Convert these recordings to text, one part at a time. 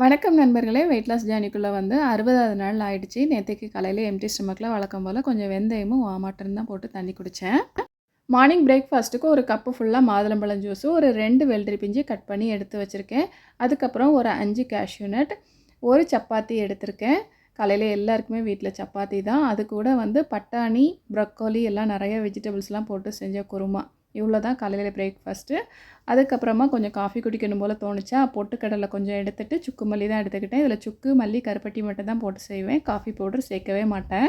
வணக்கம் நண்பர்களே weight loss ஜேர்னிக்குள்ளே வந்து அறுபதாவது நாள் ஆயிடுச்சு. நேற்றுக்கு காலையில் எம்டி ஸ்டமக்கில் வழக்கம் போல் கொஞ்சம் வெந்தயமும் வாமாட்டம் தான் போட்டு தண்ணி குடித்தேன் மார்னிங் பிரேக்ஃபாஸ்ட்டுக்கு ஒரு கப்பு ஃபுல்லாக மாதுளம்பழம் ஜூஸு ஒரு ரெண்டு வெள்ளரி பிஞ்சு கட் பண்ணி எடுத்து வச்சுருக்கேன். அதுக்கப்புறம் ஒரு அஞ்சு கேஷ்யூ நட் ஒரு சப்பாத்தி எடுத்திருக்கேன். காலையில் எல்லாருக்குமே வீட்டில் சப்பாத்தி தான். அது கூட வந்து பட்டாணி ப்ரக்கோலி எல்லாம் நிறைய வெஜிடபிள்ஸ்லாம் போட்டு செஞ்ச குருமா. இவ்வளோ தான் காலையில் பிரேக்ஃபாஸ்ட்டு அதுக்கப்புறமா கொஞ்சம் காஃபி குடிக்கணும் போல் தோணுச்சா பொட்டுக்கடலை கொஞ்சம் எடுத்துகிட்டு சுக்கு மல்லி தான் எடுத்துக்கிட்டேன். இதில் சுக்கு மல்லி கருப்பட்டி மட்டும் தான் போட்டு செய்வேன். காஃபி பவுடர் சேர்க்கவே மாட்டேன்.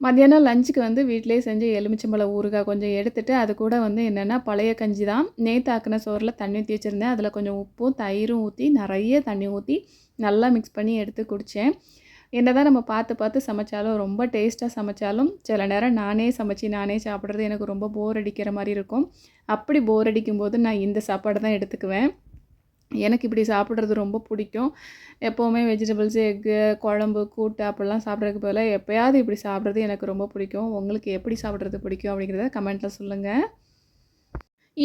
மத்தியானம் லஞ்சுக்கு வந்து வீட்டிலே செஞ்சு எலுமிச்சம்பழம் ஊறுகாய் கொஞ்சம் எடுத்துகிட்டு அது கூட வந்து என்னென்னா பழைய கஞ்சி தான். நேற்று ஆக்கின சோறில் தண்ணி ஊற்றி வச்சுருந்தேன். அதில் கொஞ்சம் உப்பும் தயிரும் ஊற்றி நிறைய தண்ணி ஊற்றி நல்லா மிக்ஸ் பண்ணி எடுத்து குடித்தேன் என்ன தான் நம்ம பார்த்து பார்த்து சமைச்சாலும் ரொம்ப டேஸ்ட்டாக சமைச்சாலும் சில நேரம் நானே சமைச்சி நானே சாப்பிட்றது எனக்கு ரொம்ப போர் அடிக்கிற மாதிரி இருக்கும். அப்படி போர் அடிக்கும்போது நான் இந்த சாப்பாடு தான் எடுத்துக்குவேன். எனக்கு இப்படி சாப்பிட்றது ரொம்ப பிடிக்கும். எப்போவுமே வெஜிடபிள்ஸ் எக்கு குழம்பு கூட்டு அப்படிலாம் சாப்பிட்றதுக்கு பதிலாக எப்போயாவது இப்படி சாப்பிட்றது எனக்கு ரொம்ப பிடிக்கும். உங்களுக்கு எப்படி சாப்பிட்றது பிடிக்கும் அப்படிங்கிறத கமெண்ட்டில் சொல்லுங்கள்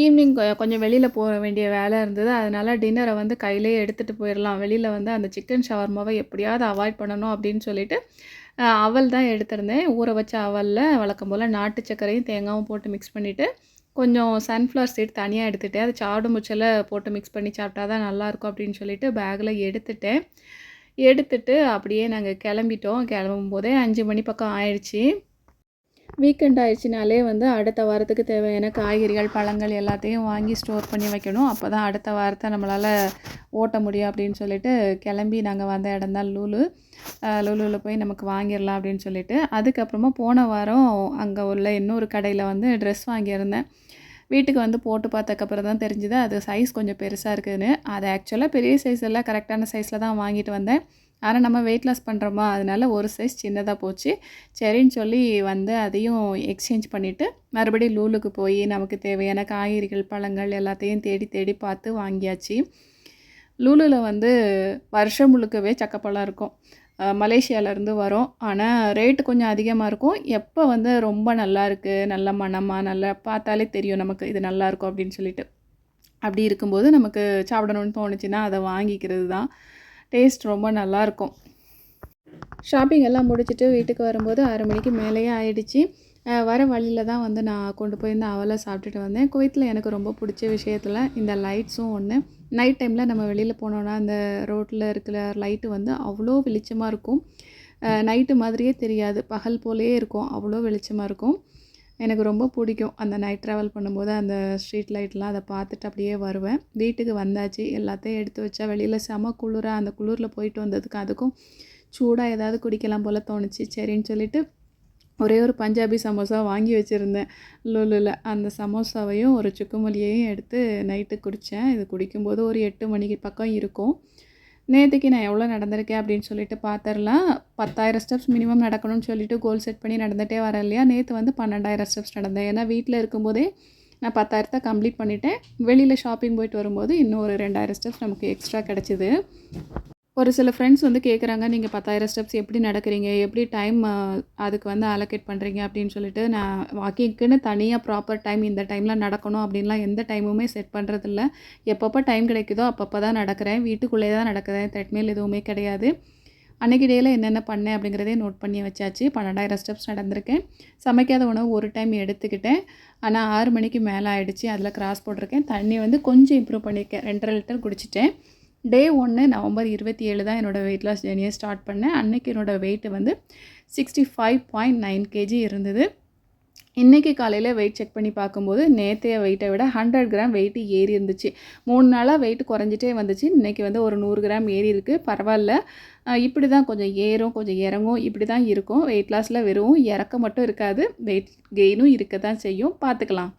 ஈவினிங் கொஞ்சம் வெளியில் போக வேண்டிய வேலை இருந்தது. அதனால் டின்னரை வந்து கையிலே எடுத்துகிட்டு போயிடலாம் வெளியில் வந்து அந்த சிக்கன் ஷவர்மாவை எப்படியாவது அவாய்ட் பண்ணணும் அப்படின்னு சொல்லிட்டு அவல் தான் எடுத்திருந்தேன். ஊற வச்ச அவலில் வழக்கம் போல் நாட்டு சர்க்கரையும் தேங்காயும் போட்டு மிக்ஸ் பண்ணிவிட்டு கொஞ்சம் சன்ஃப்ளவர் சீட் தனியாக எடுத்துகிட்டேன் அது சாடு முச்சலை போட்டு மிக்ஸ் பண்ணி சாப்பிட்டா தான் நல்லாயிருக்கும் அப்படின்னு சொல்லிட்டு பேக்கில் எடுத்துட்டேன். எடுத்துட்டு அப்படியே நாங்கள் கிளம்பிட்டோம். கிளம்பும் போதே அஞ்சு மணி பக்கம் ஆயிடுச்சு. வீக்கெண்ட் ஆயிடுச்சுனாலே வந்து அடுத்த வாரத்துக்கு தேவையான காய்கறிகள் பழங்கள் எல்லாத்தையும் வாங்கி ஸ்டோர் பண்ணி வைக்கணும். அப்போ தான் அடுத்த வாரத்தை நம்மளால் ஓட்ட முடியும் அப்படின்னு சொல்லிட்டு கிளம்பி நாங்கள் வந்த இடம் தான் லூலு. லூலுவில் போய் நமக்கு வாங்கிடலாம் அப்படின்னு சொல்லிட்டு. அதுக்கப்புறமா போன வாரம் அங்கே உள்ள இன்னொரு கடையில் வந்து ட்ரெஸ் வாங்கியிருந்தேன். வீட்டுக்கு வந்து போட்டு பார்த்ததுக்கப்புறம் தான் தெரிஞ்சுது அது சைஸ் கொஞ்சம் பெருசாக இருக்குதுன்னு அது ஆக்சுவலாக பெரிய சைஸ் எல்லாம் கரெக்டான சைஸில் தான் வாங்கிட்டு வந்தேன். ஆனால் நம்ம வெயிட் லாஸ் பண்ணுறோமா அதனால ஒரு சைஸ் சின்னதாக போச்சு. சரின்னு சொல்லி வந்து அதையும் எக்ஸ்சேஞ்ச் பண்ணிவிட்டு மறுபடியும் லூலுக்கு போய் நமக்கு தேவையான காய்கறிகள் பழங்கள் எல்லாத்தையும் தேடி தேடி பார்த்து வாங்கியாச்சு. லூலுவில் வந்து வருஷம் முழுக்கவே சக்கப்பழம் இருக்கும். மலேசியாவிலேருந்து வரும். ஆனால் ரேட்டு கொஞ்சம் அதிகமாக இருக்கும். எப்போ வந்து ரொம்ப நல்லா இருக்குது நல்ல மனமாக நல்லா பார்த்தாலே தெரியும் நமக்கு இது நல்லாயிருக்கும் அப்படின்னு சொல்லிட்டு. அப்படி இருக்கும்போது நமக்கு சாப்பிடணும்னு தோணுச்சுன்னா அதை வாங்கிக்கிறது தான். டேஸ்ட் ரொம்ப நல்லாயிருக்கும் ஷாப்பிங் எல்லாம் முடிச்சுட்டு வீட்டுக்கு வரும்போது ஆறு மணிக்கு மேலேயே ஆயிடுச்சு. வர வழியில் தான் வந்து நான் கொண்டு போய் இந்த அவலை சாப்பிட்டுட்டு வந்தேன். குவைத்தில் எனக்கு ரொம்ப பிடிச்ச விஷயத்தில் இந்த லைட்ஸும் ஒன்று நைட் டைமில் நம்ம வெளியில் போனோன்னா அந்த ரோட்டில் இருக்கிற லைட்டு வந்து அவ்வளோ வெளிச்சமாக இருக்கும். நைட்டு மாதிரியே தெரியாது. பகல் போலேயே இருக்கும். அவ்வளோ வெளிச்சமாக இருக்கும். எனக்கு ரொம்ப பிடிக்கும் அந்த நைட் ட்ராவல் பண்ணும்போது அந்த ஸ்ட்ரீட் லைட்லாம் அதை பார்த்துட்டு அப்படியே வருவேன். வீட்டுக்கு வந்தாச்சு. எல்லாத்தையும் எடுத்து வச்சா வெளியில் செம குளிராக அந்த குளிரில் போயிட்டு வந்ததுக்கு அதுக்கும் சூடாக ஏதாவது குடிக்கலாம் போல் தோணுச்சு. சரின்னு சொல்லிவிட்டு ஒரே ஒரு பஞ்சாபி சமோசா வாங்கி வச்சுருந்தேன். லுலுவில் அந்த சமோசாவையும் ஒரு சுக்குமல்லியையும் எடுத்து நைட்டு குடித்தேன் இது குடிக்கும்போது ஒரு எட்டு மணிக்கு பக்கம் இருக்கும். நேற்றுக்கு நான் எவ்வளோ நடந்திருக்கேன் அப்படின்னு சொல்லிட்டு பார்த்துடலாம் பத்தாயிரம் ஸ்டெப்ஸ் மினிமம் நடக்கணும்னு சொல்லிட்டு கோல் செட் பண்ணி நடந்துகிட்டே வரேன் இல்லையா? நேற்று வந்து பன்னெண்டாயிரம் ஸ்டெப்ஸ் நடந்தேன். ஏன்னா வீட்டில் இருக்கும்போதே நான் பத்தாயிரத்தை கம்ப்ளீட் பண்ணிவிட்டேன் வெளியில் ஷாப்பிங் போயிட்டு வரும்போது இன்னும் ஒரு ரெண்டாயிரம் ஸ்டெப்ஸ் நமக்கு எக்ஸ்ட்ரா கிடச்சிது. ஒரு சில ஃப்ரெண்ட்ஸ் வந்து கேட்குறாங்க நீங்கள் பத்தாயிரம் ஸ்டெப்ஸ் எப்படி நடக்கிறீங்க? எப்படி டைம் அதுக்கு வந்து அலோகேட் பண்ணுறீங்க அப்படின்னு சொல்லிட்டு நான் வாக்கிங்க்குன்னு தனியாக ப்ராப்பர் டைம் இந்த டைமில் நடக்கணும் அப்படின்லாம் எந்த டைமுமே செட் பண்ணுறதில்ல எப்பப்போ டைம் கிடைக்குதோ அப்பப்போ தான் நடக்கிறேன். வீட்டுக்குள்ளேயே தான் நடக்கிறேன். த்ரெட்மில் எதுவுமே கிடையாது. அன்றைக்கி டேயில் என்னென்ன பண்ணேன் அப்படிங்கிறதே நோட் பண்ணி வச்சாச்சு. பன்னெண்டாயிரம் ஸ்டெப்ஸ் நடந்திருக்கேன். சமைக்காத உணவு ஒரு டைம் எடுத்துக்கிட்டேன். ஆனால் ஆறு மணிக்கு மேலே ஆகிடுச்சு அதில் கிராஸ் போட்டிருக்கேன். தண்ணி வந்து கொஞ்சம் இம்ப்ரூவ் பண்ணியிருக்கேன். ரெண்டரை லிட்டர் குடிச்சிட்டேன். டே ஒன்று நவம்பர் இருபத்தி ஏழு தான் என்னோடய வெயிட் லாஸ் ஜேர்னியை ஸ்டார்ட் பண்ணேன். அன்றைக்கி என்னோடய வெயிட்டு வந்து sixty five point nine K G இருந்தது. இன்றைக்கி காலையில் வெயிட் செக் பண்ணி பார்க்கும்போது நேற்றைய வெயிட்டை விட ஹண்ட்ரட் கிராம் வெயிட்டு ஏறி இருந்துச்சு. மூணு நாளாக வெயிட் குறைஞ்சிட்டே வந்துச்சு. இன்றைக்கி வந்து ஒரு நூறு கிராம் ஏறி இருக்குது பரவாயில்ல. இப்படி தான் கொஞ்சம் ஏறும் கொஞ்சம் இறங்கும். இப்படி தான் இருக்கும். வெயிட் லாஸில் வெறும் இறக்க மட்டும் இருக்காது. வெயிட் கெயினும் இருக்க தான் செய்யும். பார்த்துக்கலாம்.